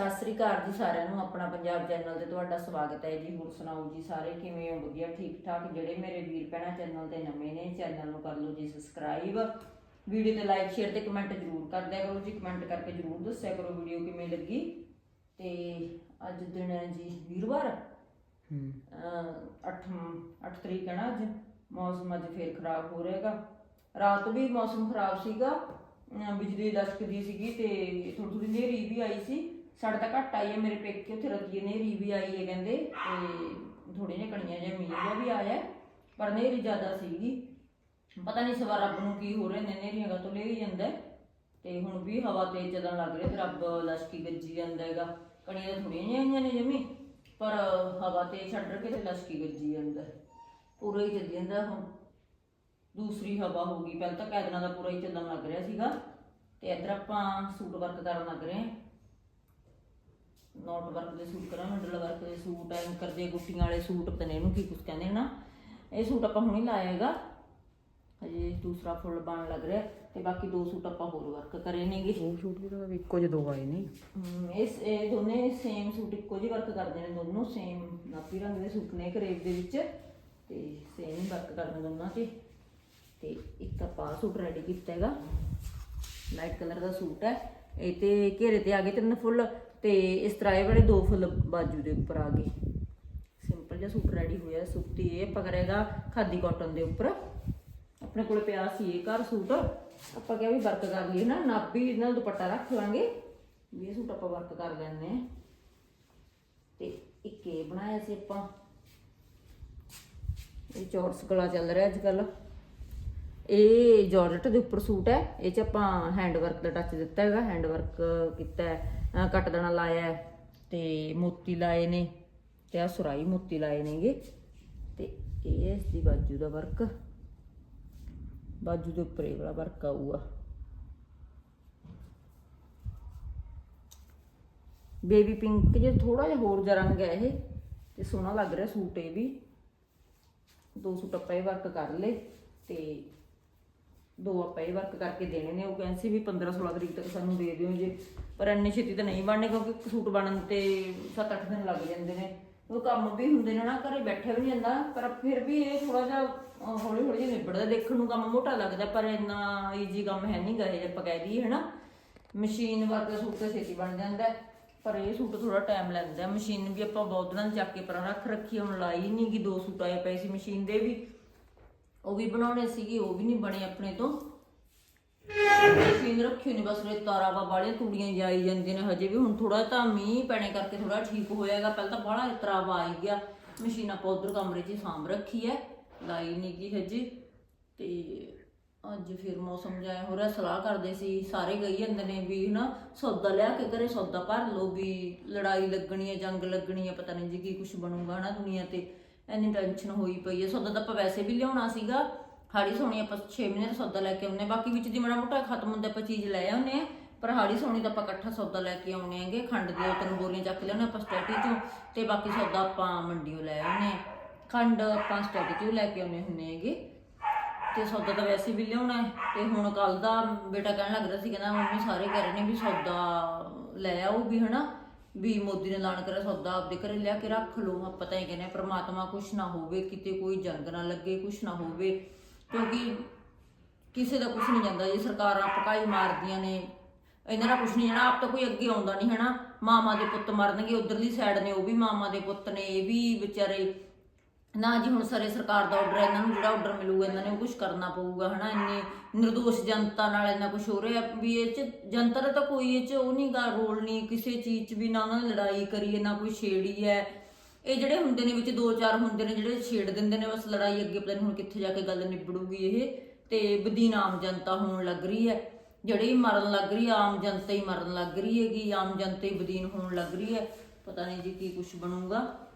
ਸਤਿ ਸ੍ਰੀ ਅਕਾਲ ਜੀ ਸਾਰਿਆਂ ਨੂੰ ਆਪਣਾ ਪੰਜਾਬ ਚੈਨਲ ਤੇ ਤੁਹਾਡਾ ਸਵਾਗਤ ਹੈ ਜੀ। ਹੋਰ ਸੁਣਾਓ ਜੀ ਸਾਰੇ ਕਿਵੇਂ ਹੋ? ਵਧੀਆ ਠੀਕ ਠਾਕ ਜਿਹੜੇ ਮੇਰੇ ਵੀਰ ਭੈਣਾਂ ਚੈਨਲ ਤੇ ਨਵੇਂ ਨੇ ਚੈਨਲ ਨੂੰ ਕਰ ਲਓ ਜੀ ਸਬਸਕ੍ਰਾਈਬ ਵੀਡੀਓ ਤੇ ਲਾਈਕ ਸ਼ੇਅਰ ਤੇ ਕਮੈਂਟ ਜ਼ਰੂਰ ਕਰ ਦਿਆ ਕਰੋ ਜੀ। ਕਮੈਂਟ ਕਰਕੇ ਜ਼ਰੂਰ ਦੱਸਿਆ ਕਰੋ ਵੀਡੀਓ ਕਿਵੇਂ ਲੱਗੀ। ਤੇ ਅੱਜ ਦਿਨ ਹੈ ਜੀ ਵੀਰਵਾਰ। ਹੂੰ। 8 8 ਤਰੀਕ ਹੈ ਨਾ ਅੱਜ। ਮੌਸਮ ਅੱਜ ਫੇਰ ਖਰਾਬ ਹੋ ਰਿਹਾਗਾ ਰਾਤ ਵੀ ਮੌਸਮ ਖਰਾਬ ਸੀਗਾ। ਬਿਜਲੀ ਲਸ਼ਕਦੀ ਸੀਗੀ ਤੇ ਥੋੜੀ ਥੋੜੀ ਹਨੇਰੀ ਵੀ ਆਈ ਸੀ। ਸਾਡੇ ਤਾਂ ਘੱਟ ਆਈ ਹੈ, ਮੇਰੇ ਪੇਕੇ ਉੱਥੇ ਰਤੀ ਹਨੇਰੀ ਵੀ ਆਈ ਹੈ ਕਹਿੰਦੇ, ਤੇ ਥੋੜੀ ਜਿਹੀ ਕਣੀਆਂ ਜਿਹਾ ਮੀਂਹ ਜਿਹਾ ਵੀ ਆਇਆ ਪਰ ਹਨੇਰੀ ਜ਼ਿਆਦਾ ਸੀਗੀ। ਪਤਾ ਨਹੀਂ ਸਵਾ ਰੱਬ ਨੂੰ ਕੀ ਹੋ ਰਿਹਾ ਨੇ ਹਨੇਰੀਆਂ ਕਾ ਤੋਂ ਲੈ ਹੀ। ਜਾਂਦਾ ਤੇ ਹੁਣ ਵੀ ਹਵਾ ਤੇਜ਼ ਚੱਲਣ ਲੱਗ ਰਹੀ ਤੇ ਰੱਬ ਲਸ਼ਕੀ ਗੱਜੀ ਜਾਂਦਾ ਹੈਗਾ। ਕਣੀਆਂ ਤਾਂ ਥੋੜੀਆਂ ਜਿਹੀਆਂ ਆਈਆਂ ਨੇ ਜਮੀ, ਪਰ ਹਵਾ ਤੇ ਛੱਡ ਕੇ ਤੇ ਲਸ਼ਕੀ ਗੱਜੀ ਜਾਂਦਾ ਪੂਰਾ ਹੀ ਚੱਲੀ ਜਾਂਦਾ ਹੁਣ। ਦੂਸਰੀ ਹਵਾ ਹੋ ਗਈ, ਪਹਿਲਾਂ ਤਾਂ ਕੈਦਨਾ ਦਾ ਪੂਰਾ ਹੀ ਚੱਲਣ ਲੱਗ ਰਿਹਾ ਸੀਗਾ। ਤੇ ਇੱਧਰ ਆਪਾਂ ਸੂਟ ਵਰਕ ਕਰਨ ਲੱਗ ਰਹੇ ਹਾਂ। ਨੋਟ ਵਰਕ ਦੇ ਸੂਟ ਕਰਾਂ ਮਿਡਲ ਵਰਕ ਦੇ ਸੂਟ ਐਂਕਰ ਦੇ ਗੁੱਟੀਆਂ ਵਾਲੇ ਸੂਟ ਪਤਾ ਨਹੀਂ ਇਹਨੂੰ ਕੀ ਕੁਝ ਕਹਿੰਦੇ ਨੇ। ਇਹ ਸੂਟ ਆਪਾਂ ਹੁਣੇ ਲਾਇਆ ਹੈਗਾ ਹਜੇ ਦੂਸਰਾ ਫੁੱਲ ਬਣ ਲੱਗ ਰਿਹਾ ਤੇ ਬਾਕੀ ਦੋ ਸੂਟ ਆਪਾਂ ਹੋਰ ਵਰਕ ਕਰੇ ਨੇਗੇ। ਉਹ ਸ਼ੂਟ ਵੀ ਤਾਂ ਇੱਕੋ ਜਿਹੇ ਦੋ ਆਏ ਨੇ। ਹਮ, ਇਸ ਇਹ ਦੋਨੇ ਸੇਮ ਸੂਟ ਇੱਕੋ ਜਿਹੇ ਵਰਕ ਕਰਦੇ ਨੇ ਦੋਨੋਂ ਸੇਮ ਨਾਪੀ ਰੰਗ ਦੇ ਸੂਟ ਨੇ ਕਰੇਬ ਦੇ ਵਿੱਚ। ਤੇ ਸੇਮ ਵਰਕ ਕਰਦੇ ਦੋਨਾਂ ਤੇ। ਤੇ ਇੱਕ ਆਪਾਂ ਸੂਟ ਰੈਡੀ ਕੀਤਾ ਹੈਗਾ। ਲਾਈਟ ਕਲਰ ਦਾ ਸੂਟ ਹੈ। ਇਹ ਤੇ ਘੇਰੇ ਤੇ ਆ ਗਏ ਤਿੰਨ ਫੁੱਲ। ਤੇ ਇਸ ਤਰ੍ਹਾਂ ਇਹ ਵਾਲੇ ਦੋ ਫੁੱਲ ਬਾਜੂ ਦੇ ਉੱਪਰ ਆ ਗਏ। ਸਿੰਪਲ ਜਿਹਾ ਸੂਟ ਰੈਡੀ ਹੋਇਆ ਸੁੱਤੀ ਇਹ ਆਪਾਂ ਕਰੇਗਾ ਖਾਦੀ ਕਾਟਨ ਦੇ ਉੱਪਰ। ਆਪਣੇ ਕੋਲ ਪਿਆ ਸੀ ਇਹ ਘਰ ਸੂਟ। ਆਪਾਂ ਕਿਹਾ ਵੀ ਵਰਕ ਕਰ ਲਈਏ ਨਾ, ਨਾਭੀ ਨਾਲ ਦੁਪੱਟਾ ਰੱਖ ਲਾਂਗੇ। ਵੀ ਇਹ ਸੂਟ ਆਪਾਂ ਵਰਕ ਕਰ ਲੈਣੇ ਆ ਤੇ ਇੱਕ ਇਹ ਬਣਾਇਆ ਸੀ ਆਪਾਂ। ਇਹ ਚੌਰਸ ਗਲਾ ਚੱਲ ਰਿਹਾ ਅੱਜ ਕੱਲ ਇਹ ਜਾਰਜਟ ਦੇ ਉੱਪਰ ਸੂਟ ਹੈ। ਇਹ ਚ ਆਪਾਂ ਹੈਂਡ ਵਰਕ ਦਾ ਟੱਚ ਦਿੱਤਾ ਹੈਗਾ ਹੈਂਡ ਵਰਕ ਕੀਤਾ ਹੈ। ਅਹ ਲਾਇਆ ਹੈ ਤੇ ਮੋਤੀ ਲਾਏ ਨੇ ਤੇ ਆ ਸੁਰਾਈ ਮੋਤੀ ਲਾਏ ਨੇਗੇ ਤੇ ਇਹ ਇਸ ਦੀ ਬਾਜੂ ਦਾ ਵਰਕ। ਬਾਜੂ ਦੇ ਉੱਪਰ ਇਹ ਵਾਲਾ ਵਰਕ ਆਊਗਾ। ਬੇਬੀ ਪਿੰਕ ਜੇ ਥੋੜਾ ਜਿਹਾ ਹੋਰ ਜਿਹਾ ਰੰਗ ਹੈ ਇਹ ਤੇ ਸੋਹਣਾ ਲੱਗ ਰਿਹਾ ਸੂਟ ਇਹ ਵੀ। ਦੋ ਸੂਟ ਆਪਾਂ ਇਹ ਵਰਕ ਕਰ ਲਏ ਤੇ ਦੋ ਆਪਾਂ ਇਹ ਵਰਕ ਕਰਕੇ ਦੇਣੇ ਨੇ, ਉਹ ਕਹਿੰਦੇ ਸੀ ਵੀ 15 16 ਤਰੀਕ ਤੱਕ ਸਾਨੂੰ ਦੇ ਦਿਓ ਜੇ, ਪਰ ਇੰਨੀ ਛੇਤੀ ਤਾਂ ਨਹੀਂ ਬਣਨੇ ਕਿਉਂਕਿ ਸੂਟ ਬਣਨ ਤੇ 7-8 ਦਿਨ ਲੱਗ ਜਾਂਦੇ ਨੇ। ਉਹ ਕੰਮ ਵੀ ਹੁੰਦੇ ਨੇ ਨਾ, ਘਰੇ ਬੈਠੇ ਵੀ ਨਹੀਂ ਜਾਂਦਾ, ਪਰ ਫਿਰ ਵੀ ਇਹ ਥੋੜਾ ਜਿਹਾ ਹੌਲੀ ਹੌਲੀ ਜਿਹਾ ਨਿਬੜਦਾ, ਦੇਖਣ ਨੂੰ ਕੰਮ ਮੋਟਾ ਲੱਗਦਾ, ਪਰ ਇੰਨਾ ਈਜ਼ੀ ਕੰਮ ਹੈ ਨਹੀਂ ਗਾ ਆਪਾਂ ਕਹਿ ਦਈਏ, ਹਨਾ। ਮਸ਼ੀਨ ਵਰਗਾ ਸੂਟ ਤਾਂ ਛੇਤੀ ਬਣ ਜਾਂਦਾ ਪਰ ਇਹ ਸੂਟ ਥੋੜਾ ਟਾਈਮ ਲੈਂਦਾ ਮਸ਼ੀਨ ਵੀ ਆਪਾਂ ਬਹੁਤ ਦਿਨਾਂ ਚੱਕ ਕੇ ਪਰਾਂ ਰੱਖ ਰੱਖੀ ਹੁਣ ਲਾਈ ਨਹੀਂ ਕਿ ਦੋ ਸੂਟ ਆਏ ਪਏ ਸੀ ਮਸ਼ੀਨ ਦੇ ਵੀ। ਉਹ ਵੀ ਬਣਾਉਣੇ ਸੀਗੇ, ਉਹ ਵੀ ਨਹੀਂ ਬਣੇ ਆਪਣੇ ਤੋਂ। ਮਸ਼ੀਨ ਰੱਖੀ ਨਹੀਂ ਬਸ ਰੇਤਾ ਰਾਵਾ ਬਾਲੇ ਤੂੜੀਆਂ ਜਾਈ ਜਾਂਦੀਆਂ ਨੇ, ਹਜੇ ਵੀ ਹੁਣ ਥੋੜਾ ਤਾਂ ਮੀਂਹ ਪੈਣੇ ਕਰਕੇ ਥੋੜਾ ਠੀਕ ਹੋਇਆਗਾ ਪਹਿਲਾਂ ਤਾਂ ਬੜਾ ਇਤਰਾਵਾ ਆਈ ਗਿਆ। ਮਸ਼ੀਨ ਆਪਾਂ ਉਧਰ ਕਮਰੇ 'ਚ ਸਾਂਭ ਰੱਖੀ ਹੈ, ਲਾਈ ਨਹੀਂ ਗੀ ਹਜੇ। ਤੇ ਅੱਜ ਫਿਰ ਮੌਸਮ ਜਾਇਆ ਹੋ ਰਿਹਾ, ਸਲਾਹ ਕਰਦੇ ਸੀ, ਸਾਰੇ ਗਈ ਜਾਂਦੇ ਨੇ ਵੀ ਹਨਾ, ਸੌਦਾ ਲਿਆ ਕੇ ਘਰੇ, ਸੌਦਾ ਭਰ ਲੋ ਵੀ ਲੜਾਈ ਲੱਗਣੀ ਹੈ, ਜੰਗ ਲੱਗਣੀ ਹੈ, ਪਤਾ ਨਹੀਂ ਜੀ ਕੀ ਕੁਝ ਬਣੂਗਾ ਹਨਾ ਦੁਨੀਆ ਤੇ। ਇੰਨੀ ਟੈਨਸ਼ਨ ਹੋਈ ਪਈ ਹੈ ਸੌਦਾ ਤਾਂ ਆਪਾਂ ਵੈਸੇ ਵੀ ਲਿਆਉਣਾ ਸੀਗਾ। ਹਾੜੀ ਸੋਣੀ ਆਪਾਂ 6 ਮਹੀਨੇ ਦਾ ਸੌਦਾ ਲੈ ਕੇ ਆਉਨੇ ਬਾਕੀ ਵਿੱਚ ਦੀ ਮਾੜਾ ਮੋਟਾ ਖਤਮ ਹੁੰਦਾ ਆਪਾਂ ਚੀਜ਼ ਲੈ ਆਉਨੇ ਆ ਪਰ ਹਾੜੀ ਸੋਣੀ ਤਾਂ ਆਪਾਂ ਇਕੱਠਾ ਸੌਦਾ ਲੈ ਕੇ ਆਉਨੇ ਹੈਗੇ। ਖੰਡ ਦੀਆਂ ਤਿੰਨ ਬੋਰੀਆਂ ਚੱਕ ਲਿਆਉਣੇ ਆਪਾਂ ਸਟੈਟੀ ਚੋਂ। ਤੇ ਬਾਕੀ ਸੌਦਾ ਆਪਾਂ ਮੰਡੀੋਂ ਲੈ ਆਉਨੇ ਆ ਖੰਡ ਆਪਾਂ ਸਟੈਟੀ ਚੋਂ ਲੈ ਕੇ ਆਉਨੇ ਹੁੰਨੇ ਹੈਗੇ। ਤੇ ਸੌਦਾ ਤਾਂ ਵੈਸੇ ਵੀ ਲਿਆਉਣਾ ਹੈ। ਤੇ ਹੁਣ ਕੱਲ ਦਾ ਬੇਟਾ ਕਹਿਣ ਲੱਗ ਰਿਹਾ ਸੀ, ਕਹਿੰਦਾ ਮੰਮੀ ਸਾਰੇ ਕਹਿ ਰਹੇ ਨੇ ਵੀ ਸੌਦਾ ਲੈ ਆਓ ਵੀ, ਹਨਾ। ਵੀ ਮੋਦੀ ਨੇ ਐਲਾਨ ਕਰਿਆ, ਸੌਦਾ ਆਪਦੇ ਘਰੇ ਲਿਆ ਕੇ ਰੱਖ ਲਓ। ਆਪਾਂ ਤਾਂ ਇਹ ਕਹਿੰਦੇ ਆ ਪ੍ਰਮਾਤਮਾ ਕੁਛ ਨਾ ਹੋਵੇ, ਕਿਤੇ ਕੋਈ ਜੰਗ ਨਾ ਲੱਗੇ, ਕੁਛ ਨਾ ਹੋਵੇ। ਕਿਉਂਕਿ ਕਿਸੇ ਦਾ ਕੁਛ ਨਹੀਂ ਜਾਂਦਾ। ਜੇ ਸਰਕਾਰਾਂ ਪਕਾਈ ਮਾਰਦੀਆਂ ਨੇ, ਇਹਨਾਂ ਦਾ ਕੁਛ ਨਹੀਂ ਜਾਣਾ। ਆਪ ਤਾਂ ਕੋਈ ਅੱਗੇ ਆਉਂਦਾ ਨਹੀਂ, ਹਨਾ? ਮਾਮਾ ਦੇ ਪੁੱਤ ਮਰਨਗੇ, ਉਧਰਲੀ ਸਾਈਡ ਨੇ, ਉਹ ਵੀ ਮਾਮਾ ਦੇ ਪੁੱਤ ਨੇ, ਇਹ ਵੀ ਵਿਚਾਰੇ ਨਾ ਜੀ ਹੁਣ ਸਾਰੇ ਸਰਕਾਰ ਦਾ ਆਰਡਰ ਇਹਨਾਂ ਨੂੰ ਜਿਹੜਾ ਆਰਡਰ ਮਿਲੂਗਾ, ਇਹਨਾਂ ਨੇ ਕੁਝ ਕਰਨਾ ਪਊਗਾ, ਹਨਾ? ਇੰਨੀ નિર્ਦੋਸ਼ ਜਨਤਾ ਨਾਲ ਇੰਨਾ ਕੁਝ ਹੋ ਰਿਹਾ ਵੀ ਇਹ ਚ ਜਨਤਾ ਦਾ ਤਾਂ ਕੋਈ ਇਹ ਚ ਉਹ ਨਹੀਂ ਗਾ ਰੋਲ ਨਹੀਂ ਕਿਸੇ ਚੀਜ਼ ਚ ਵੀ ਨਾ ਉਹਨਾਂ ਨੇ ਲੜਾਈ ਕਰੀ ਨਾ ਕੋਈ ਛੇੜੀ ਹੈ ਇਹ ਜਿਹੜੇ ਹੁੰਦੇ ਨੇ ਵਿੱਚ ਦੋ ਚਾਰ ਹੁੰਦੇ ਨੇ ਜਿਹੜੇ ਛੇੜ ਦਿੰਦੇ ਨੇ, ਬਸ ਲੜਾਈ ਅੱਗੇ ਪਤਾ ਨਹੀਂ ਹੁਣ ਕਿੱਥੇ ਜਾ ਕੇ ਗੱਲ ਨਿਬੜੂਗੀ ਇਹ। ਤੇ ਬਦੀਨ ਆਮ ਜਨਤਾ ਹੋਣ ਲੱਗ ਰਹੀ ਹੈ ਜਿਹੜੀ ਮਰਨ ਲੱਗ ਰਹੀ ਹੈ ਆਮ ਜਨਤਾ ਹੀ ਮਰਨ ਲੱਗ ਰਹੀ ਹੈਗੀ, ਆਮ ਜਨਤਾ ਹੀ ਬਦੀਨ ਹੋਣ ਲੱਗ ਰਹੀ ਹੈ ਪਤਾ ਨਹੀਂ ਜੀ ਕੀ ਕੁਝ ਬਣੂਗਾ।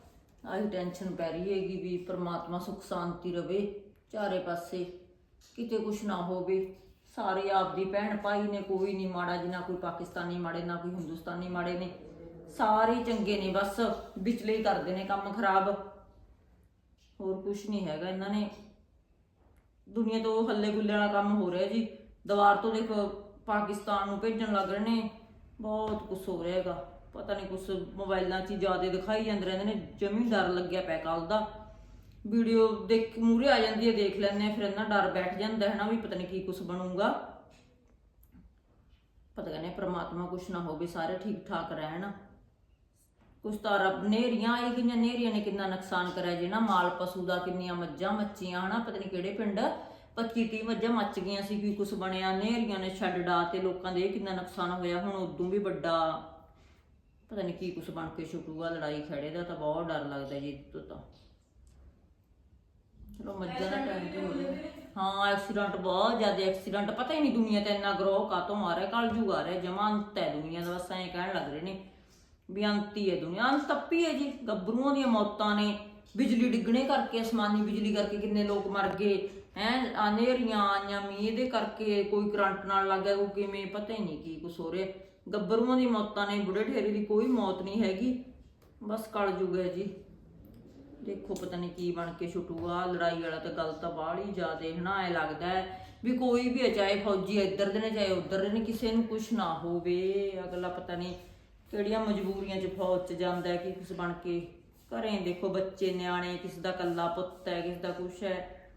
ਆਹੀ ਟੈਨਸ਼ਨ ਪੈ ਰਹੀ ਹੈਗੀ ਵੀ ਪ੍ਰਮਾਤਮਾ ਸੁਖ ਸ਼ਾਂਤੀ ਰਵੇ, ਚਾਰੇ ਪਾਸੇ। ਕਿਤੇ ਕੁਛ ਨਾ ਹੋਵੇ। ਸਾਰੇ ਆਪਦੀ ਭੈਣ ਭਾਈ ਨੇ ਕੋਈ ਨਹੀਂ ਮਾੜਾ ਜੀ ਨਾ ਕੋਈ ਪਾਕਿਸਤਾਨੀ ਮਾੜੇ, ਨਾ ਕੋਈ ਹਿੰਦੁਸਤਾਨੀ ਮਾੜੇ ਨੇ। ਸਾਰੇ ਚੰਗੇ ਨੇ, ਬਸ ਵਿਚਲੇ ਹੀ ਕਰਦੇ ਨੇ ਕੰਮ ਖਰਾਬ। ਹੋਰ ਕੁਛ ਨਹੀਂ ਹੈਗਾ ਇਹਨਾਂ ਨੇ। ਦੁਨੀਆ ਤੋਂ ਹੱਲੇ ਗੁੱਲੇ ਵਾਲਾ ਕੰਮ ਹੋ ਰਿਹਾ ਜੀ। ਦੀਵਾਰ ਤੋਂ ਦੇਖੋ, ਪਾਕਿਸਤਾਨ ਨੂੰ ਭੇਜਣ ਲੱਗ ਰਹੇ ਨੇ। ਬਹੁਤ ਕੁਝ ਹੋ ਰਿਹਾ ਹੈਗਾ। ਪਤਾ ਨਹੀਂ ਕੁਛ ਮੋਬਾਈਲਾਂ 'ਚ ਜ਼ਿਆਦਾ ਦਿਖਾਈ ਜਾਂਦੇ ਰਹਿੰਦੇ ਨੇ, ਜਮੀ ਡਰ ਲੱਗਿਆ ਪਿਆ ਕੱਲ ਦਾ। ਵੀਡੀਓ ਦੇਖ ਮੂਰੇ ਆ ਜਾਂਦੀ ਹੈ, ਦੇਖ ਲੈਂਦੇ ਆ ਫਿਰ ਇੰਨਾ ਡਰ ਬੈਠ ਜਾਂਦਾ ਹੈ ਨਾ ਵੀ ਪਤਾ ਨਹੀਂ ਕੀ ਕੁਛ ਬਣੂਗਾ। ਪਤਾ ਕਹਿੰਦੇ ਪ੍ਰਮਾਤਮਾ ਕੁਛ ਨਾ ਹੋਵੇ, ਸਾਰੇ ਠੀਕ ਠਾਕ ਰਹਿਣ। ਕੁਛ ਤਾਂ ਰੱਬ, ਨੇਰੀਆਂ ਆਈ ਗਈਆਂ, ਨੇਰੀਆਂ ਨੇ ਕਿੰਨਾ ਨੁਕਸਾਨ ਕਰਿਆ ਜੀ ਨਾ, ਮਾਲ ਪਸ਼ੂ ਦਾ ਕਿੰਨੀਆਂ ਮੱਝਾਂ ਮੱਚੀਆਂ, ਹਨਾ, ਪਤਾ ਨਹੀਂ ਕਿਹੜੇ ਪਿੰਡ। 25 30 ਮੱਝਾਂ ਮੱਚ ਗਈਆਂ ਸੀ, ਕੀ ਕੁਛ ਬਣਿਆ, ਨੇਰੀਆਂ ਨੇ ਛੱਡ ਡਾ ਤੇ ਲੋਕਾਂ ਦੇ ਇਹ ਕਿੰਨਾ ਨੁਕਸਾਨ ਹੋਇਆ, ਹੁਣ ਉਦੋਂ ਵੀ ਵੱਡਾ। ਪਤਾ ਨਹੀਂ ਕੀ ਕੁਛ ਬਣ ਕੇ ਛੁੱਟੂਗਾ ਲੜਾਈ ਖੜੇ ਦਾ ਤਾਂ ਬਹੁਤ ਡਰ ਲੱਗਦਾ ਜੀ ਤੋਂ ਤਾਂ। ਚਲੋ ਮੱਝਾਂ ਦਾ ਟਾਈਮ ਤੇ ਹੋ ਜਾਏ ਹਾਂ ਐਕਸੀਡੈਂਟ ਬਹੁਤ ਜ਼ਿਆਦਾ ਐਕਸੀਡੈਂਟ ਪਤਾ ਹੀ ਨਹੀਂ ਦੁਨੀਆ ਤੇ ਇੰਨਾ ਗਰੋਹ ਕਾਤੋਂ ਆ ਰਿਹਾ ਕਲ ਜੂਗ ਆ ਰਿਹਾ, ਜਮਾਂ ਅੰਤ ਹੈ ਦੁਨੀਆ ਦਾ, ਬਸ ਐਂ ਕਹਿਣ ਲੱਗ ਰਹੇ ਨੇ ਵੀ ਅੰਤ ਹੈ ਦੁਨੀਆ, ਅੰਤ ਤੱਪੀ ਹੈ ਜੀ, ਗੱਭਰੂਆਂ ਦੀਆਂ ਮੌਤਾਂ ਨੇ, ਬਿਜਲੀ ਡਿੱਗਣੇ ਕਰਕੇ, ਅਸਮਾਨੀ ਬਿਜਲੀ ਕਰਕੇ ਕਿੰਨੇ ਲੋਕ ਮਰ ਗਏ, ਹੈ, ਹਨੇਰੀਆਂ ਆਈਆਂ, ਮੀਂਹ ਦੇ ਕਰਕੇ ਕੋਈ ਕਰੰਟ ਨਾਲ ਲੱਗ ਗਿਆ ਕੋਈ ਕਿਵੇਂ, ਪਤਾ ਹੀ ਨਹੀਂ ਕੀ ਕੁਛ ਹੋ ਰਿਹਾ। ਗੱਭਰੂਆਂ ਦੀ ਮੌਤਾਂ ਨੇ, ਬੁੱਢੇ ਠੇਰੇ ਦੀ ਕੋਈ ਮੌਤ ਨਹੀਂ ਹੈਗੀ। ਬਸ ਕਲ ਜੂਗ ਹੈ ਜੀ। ਦੇਖੋ ਪਤਾ ਨਹੀਂ ਕੀ ਬਣ ਕੇ ਛੁੱਟੂਗਾ ਲੜਾਈ ਵਾਲਾ ਤਾਂ ਗੱਲ ਤਾਂ ਬਾਹਲੀ ਜ਼ਿਆਦੇ ਹਨਾ, ਐ ਲੱਗਦਾ ਵੀ ਕੋਈ ਵੀ ਹੈ, ਚਾਹੇ ਫੌਜੀ ਇੱਧਰ ਦੇ ਨੇ, ਚਾਹੇ ਉੱਧਰ ਦੇ ਨੇ, ਕਿਸੇ ਨੂੰ ਕੁਝ ਨਾ ਹੋਵੇ। ਅਗਲਾ ਪਤਾ ਨਹੀਂ ਕਿਹੜੀਆਂ ਮਜਬੂਰੀਆਂ 'ਚ ਫੌਜ 'ਚ ਜਾਂਦਾ ਹੈ ਕਿ ਕੁਛ ਬਣ ਕੇ ਘਰੇ। ਦੇਖੋ ਬੱਚੇ, ਨਿਆਣੇ, ਕਿਸੇ ਦਾ ਕੱਲਾ ਪੁੱਤ ਹੈ, ਕਿਸੇ ਦਾ ਕੁਛ ਹੈ।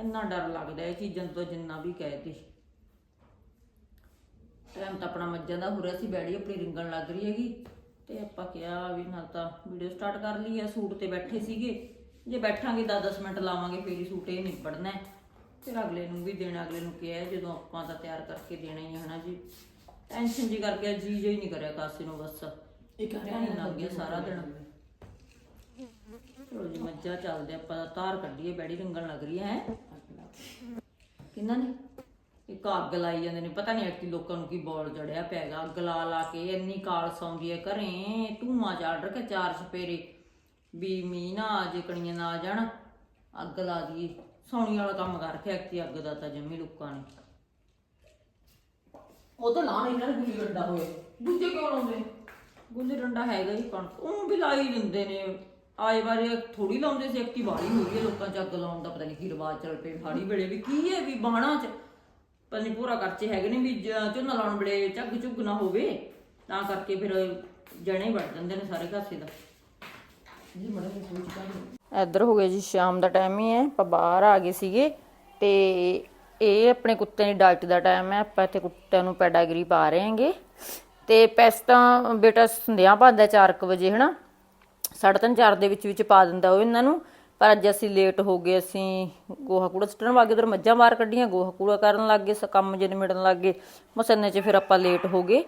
ਇੰਨਾ ਡਰ ਲੱਗਦਾ ਇਹ ਚੀਜ਼ਾਂ ਤੋਂ ਜਿੰਨਾ ਵੀ ਕਹਿ ਦੇ। ਟਾਈਮ ਤਾਂ ਆਪਣਾ ਮੱਝਾਂ ਦਾ ਹੋ ਰਿਹਾ ਸੀ ਬੈੜੀ ਆਪਣੀ ਰਿੰਗਣ ਲੱਗ ਰਹੀ ਹੈਗੀ। ਤੇ ਆਪਾਂ ਕਿਹਾ ਵੀ ਨਾਲ ਤਾਂ ਵੀਡੀਓ ਸਟਾਰਟ ਕਰ ਲਈ ਆ ਸੂਟ ਤੇ ਬੈਠੇ ਸੀਗੇ। ਜੇ ਬੈਠਾਂਗੇ 10-10 ਮਿੰਟ ਲਾਵਾਂਗੇ ਫੇਰ ਹੀ ਸੂਟ ਇਹ ਨਿਬੜਨਾ ਹੈ। ਫਿਰ ਅਗਲੇ ਨੂੰ ਵੀ ਦੇਣਾ ਅਗਲੇ ਨੂੰ ਕਿਹਾ ਜਦੋਂ ਆਪਾਂ ਤਾਂ ਤਿਆਰ ਕਰਕੇ ਦੇਣਾ ਹੀ ਹੈ ਹਨਾ ਜੀ। ਟੈਨਸ਼ਨ ਜੀ ਕਰਕੇ ਜੀ ਜੀ ਨਹੀਂ ਕਰਿਆ ਕਾਸੇ ਨੂੰ ਬਸ। ਇੱਕ ਨਹੀਂ ਲੱਗ ਗਿਆ ਸਾਰਾ ਦਿਨ। ਚਲੋ ਜੀ ਮੱਝਾਂ ਚੱਲਦੇ ਆਪਾਂ ਤਾਂ ਧਾਰ ਕੱਢੀਏ ਬੈੜੀ ਰੰਗਣ ਲੱਗ ਰਹੀ ਹੈ। ਕਿੰਨਾ ਨੇ? ਇੱਕ ਅੱਗ ਲਾਈ ਜਾਂਦੇ ਨੇ ਪਤਾ ਨਹੀਂ ਐਕਟੀ ਲੋਕਾਂ ਨੂੰ ਕੀ ਬੋਲ ਜੜਿਆ ਪੈਗਾ ਅੱਗ ਲਾ ਲਾ ਕੇ ਇੰਨੀ ਕਾਲ ਸੌਂਦੀ ਹੈ ਘਰੇ ਧੂਆਂ ਚੜ ਰਕੇ ਚਾਰ ਚਪੇਰੇ ਵੀ ਮੀਂਹ ਨਾ ਆ ਜੇ ਕਣੀਆਂ ਨਾ ਆ ਜਾਣ ਅੱਗ ਲਾ ਦੀਏ ਸੌਣੀ ਵਾਲਾ ਕੰਮ ਕਰ ਰੱਖਿਆ ਐਕਟੀ ਅੱਗ ਦਾ ਤਾਂ ਜੰਮੀ ਲੋਕਾਂ ਨੇ। ਉਹ ਤਾਂ ਲਾਣ ਇਹਨਾਂ ਨੇ ਗੁੱਲੀ ਡੰਡਾ ਹੋਏ। ਦੂਜੇ ਕਿਉਂ ਲਾਉਂਦੇ ਗੁੱਲੀ ਡੰਡਾ ਹੈਗਾ ਹੀ ਕਣਕ ਉਹ ਵੀ ਲਾਈ ਦਿੰਦੇ ਨੇ। ਆਏ ਵਾਰੇ ਥੋੜੀ ਲਾਉਂਦੇ ਸੀ ਐਕਟੀ ਬਾੜੀ ਹੋ ਰਹੀ ਹੈ ਲੋਕਾਂ ਚ ਅੱਗ ਲਾਉਣ ਦਾ ਪਤਾ ਨਹੀਂ ਕੀ ਰਿਵਾਜ ਚੱਲ ਪਏ ਫਾੜੀ ਵੇਲੇ ਵੀ ਕੀ ਹੈ ਵੀ ਬਾਣਾ ਚ ਪਤਾ ਨਹੀਂ ਪੂਰਾ ਕਰਚੇ ਹੈਗੇ ਨੇ ਵੀ ਜ- ਝੋਨਾ ਲਾਉਣ ਵੇਲੇ ਝੱਗ ਝੁੱਗ ਨਾ ਹੋਵੇ ਤਾਂ ਕਰਕੇ ਫਿਰ ਜਣੇ ਹੀ ਵੱਢ ਜਾਂਦੇ ਨੇ ਸਾਰੇ ਘਾਸੇ ਦਾ। ਜੀ ਮੜਾ ਕੇ ਸੋਚ ਕਰ ਇੱਧਰ ਹੋ ਗਿਆ ਜੀ ਸ਼ਾਮ ਦਾ ਟਾਈਮ ਹੀ ਹੈ ਆਪਾਂ ਬਾਹਰ ਆ ਗਏ ਸੀਗੇ ਤੇ ਇਹ ਆਪਣੇ ਕੁੱਤੇ ਦੀ ਡਾਈਟ ਦਾ ਟਾਈਮ ਹੈ ਆਪਾਂ ਇੱਥੇ ਕੁੱਤਿਆਂ ਨੂੰ ਪੈਡਾਗਰੀ ਪਾ ਰਹੇ ਹਾਂਗੇ। ਤੇ ਪੈਸ ਤਾਂ ਬੇਟਾ ਸੰਧਿਆ ਪਾਉਂਦਾ 4:00 ਵਜੇ ਹਨਾ? ਸਾਢੇ ਤਿੰਨ ਚਾਰ ਦੇ ਵਿੱਚ ਵਿੱਚ ਪਾ ਦਿੰਦਾ ਉਹ ਇਹਨਾਂ ਨੂੰ। ਪਰ ਅੱਜ ਅਸੀਂ ਲੇਟ ਹੋ ਗਏ, ਅਸੀਂ ਗੋਹਾ ਕੂੜਾ ਸੁੱਟਣ ਵਾਗੇ ਉਧਰ ਮੱਝਾਂ ਮਾਰ ਕੱਢੀਆਂ, ਗੋਹਾ ਕੂੜਾ ਕਰਨ ਲੱਗ ਗਏ ਕੰਮ ਜਿਹਨੇ ਮਿਟਣ ਲੱਗ ਗਏ। ਬਸ 'ਚ ਫਿਰ ਆਪਾਂ ਲੇਟ ਹੋ ਗਏ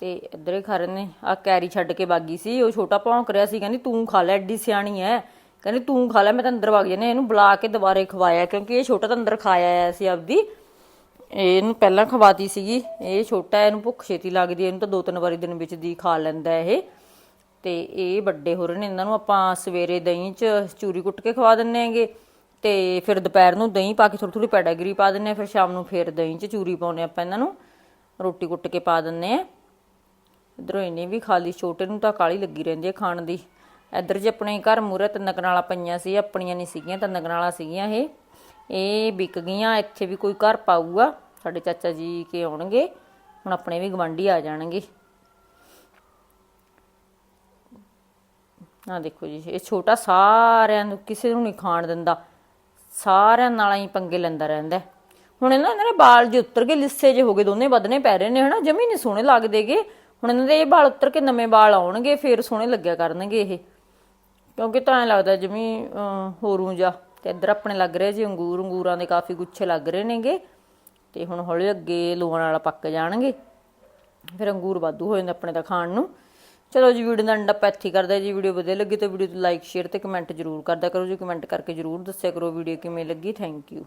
ਤੇ ਇੱਧਰ ਹੀ ਖਾ ਰਹੇ ਨੇ। ਆ ਕੈਰੀ ਛੱਡ ਕੇ ਬਾਗੀ ਸੀ, ਉਹ ਛੋਟਾ ਭੌਂਕ ਰਿਹਾ ਸੀ, ਕਹਿੰਦੀ ਤੂੰ ਖਾ ਲੈ, ਐਡੀ ਸਿਆਣੀ ਐ। ਕਹਿੰਦੀ ਤੂੰ ਖਾ ਲੈ, ਮੈਂ ਤਾਂ ਅੰਦਰ ਵਗ ਜਾਨੇ ਇਹਨੂੰ ਬੁਲਾ ਕੇ ਦੁਬਾਰੇ ਖਵਾਇਆ, ਕਿਉਂਕਿ ਇਹ ਛੋਟਾ ਤਾਂ ਅੰਦਰ ਖਾਇਆ ਆਇਆ ਸੀ ਆਪਦੀ। ਇਹਨੂੰ ਪਹਿਲਾਂ ਖਵਾਤੀ ਸੀਗੀ, ਇਹ ਛੋਟਾ, ਇਹਨੂੰ ਭੁੱਖ ਛੇਤੀ ਲੱਗਦੀ ਇਹਨੂੰ ਤਾਂ ਦੋ ਤਿੰਨ ਵਾਰੀ ਦਿਨ ਵਿੱਚ ਦੀ ਖਾ ਲੈਂਦਾ ਇਹ। ਤੇ ਇਹ ਵੱਡੇ ਹੋ ਰਹੇ ਨੇ ਇਹਨਾਂ ਨੂੰ ਆਪਾਂ ਸਵੇਰੇ ਦਹੀਂ 'ਚ ਚੂਰੀ ਕੁੱਟ ਕੇ ਖਵਾ ਦਿੰਨੇ ਆਂਗੇ ਤੇ ਫਿਰ ਦੁਪਹਿਰ ਨੂੰ ਦਹੀਂ ਪਾ ਕੇ ਥੋੜੀ ਥੋੜੀ ਪੈਡਾਗਰੀ ਪਾ ਦਿੰਨੇ ਆ, ਫਿਰ ਸ਼ਾਮ ਨੂੰ ਫਿਰ ਦਹੀਂ 'ਚ ਚੂਰੀ ਪਾਉਨੇ ਆਪਾਂ ਇਹਨਾਂ ਨੂੰ, ਰੋਟੀ ਕੁੱਟ ਕੇ ਪਾ ਦਿੰਨੇ ਆ। ਇਧਰੋਂ ਇਹਨੇ ਵੀ ਖਾਲੀ ਛੋਟੇ ਨੂੰ ਤਾਂ ਕਾਲੀ ਲੱਗੀ ਰਹਿੰਦੀ ਹੈ ਖਾਣ ਦੀ। ਇੱਧਰ ਜੇ ਆਪਣੇ ਘਰ ਮੂਰੇ ਤਿੰਨ ਕਨਾਲਾਂ ਪਈਆਂ ਸੀ, ਆਪਣੀਆਂ ਨਹੀਂ ਸੀਗੀਆਂ ਤਿੰਨ ਕਨਾਲਾਂ ਸੀਗੀਆਂ ਇਹ। ਇਹ ਵਿਕ ਗਈਆਂ, ਇੱਥੇ ਵੀ ਕੋਈ ਘਰ ਪਾਊਗਾ, ਸਾਡੇ ਚਾਚਾ ਜੀ ਕੇ ਆਉਣਗੇ, ਹੁਣ ਆਪਣੇ ਵੀ ਗਵਾਂਢੀ ਆ ਜਾਣਗੇ। ਆ ਦੇਖੋ ਜੀ ਇਹ ਛੋਟਾ ਸਾਰਿਆਂ ਨੂੰ ਕਿਸੇ ਨੂੰ ਨਹੀਂ ਖਾਣ ਦਿੰਦਾ। ਸਾਰਿਆਂ ਨਾਲ ਹੀ ਪੰਗੇ ਲੈਂਦਾ ਰਹਿੰਦਾ ਹੈ। ਹੁਣ ਇਹਨਾਂ ਇਹਨਾਂ ਦੇ ਵਾਲ ਜੇ ਉੱਤਰ ਕੇ ਲਿੱਸੇ ਜੇ ਹੋ ਗਏ ਦੋਨੇ ਵਧਨੇ ਪੈ ਰਹੇ ਨੇ ਹਨਾ? ਜਮੀ ਨਹੀਂ ਸੋਹਣੇ ਲੱਗਦੇਗੇ ਹੁਣ ਇਹਨਾਂ ਦੇ ਇਹ ਵਾਲ ਉੱਤਰ ਕੇ ਨਵੇਂ ਵਾਲ ਆਉਣਗੇ ਫੇਰ ਸੋਹਣੇ ਲੱਗਿਆ ਕਰਨਗੇ ਇਹ। ਕਿਉਂਕਿ ਤਾਂ ਐ ਲੱਗਦਾ ਜਮੀ ਅਹ, ਹੋਰੂ ਜਾ ਤੇ ਇੱਧਰ ਆਪਣੇ ਲੱਗ ਰਹੇ ਜੀ ਅੰਗੂਰ ਅੰਗੂਰਾਂ ਦੇ ਕਾਫੀ ਗੁੱਛੇ ਲੱਗ ਰਹੇ ਨੇਗੇ। ਤੇ ਹੁਣ ਹੌਲੀ ਅੱਗੇ ਲੋਣ ਵਾਲਾ ਪੱਕ ਜਾਣਗੇ। ਫਿਰ ਅੰਗੂਰ ਵਾਧੂ ਹੋ ਜਾਂਦੇ ਆਪਣੇ ਤਾਂ ਖਾਣ ਨੂੰ। ਚਲੋ ਜੀ, ਵੀਡੀਓ ਦਾ ਐਂਡ ਆਪਾਂ ਇੱਥੇ ਹੀ ਕਰਦੇ ਜੀ। ਵੀਡੀਓ ਵਧੀਆ ਲੱਗੀ ਤਾਂ ਵੀਡੀਓ ਨੂੰ ਲਾਈਕ ਸ਼ੇਅਰ ਤੇ ਕਮੈਂਟ ਜ਼ਰੂਰ ਕਰਦਾ ਕਰੋ ਜੀ। ਕਮੈਂਟ ਕਰਕੇ ਜ਼ਰੂਰ ਦੱਸਿਆ ਕਰੋ ਵੀਡੀਓ ਕਿਵੇਂ ਲੱਗੀ। Thank you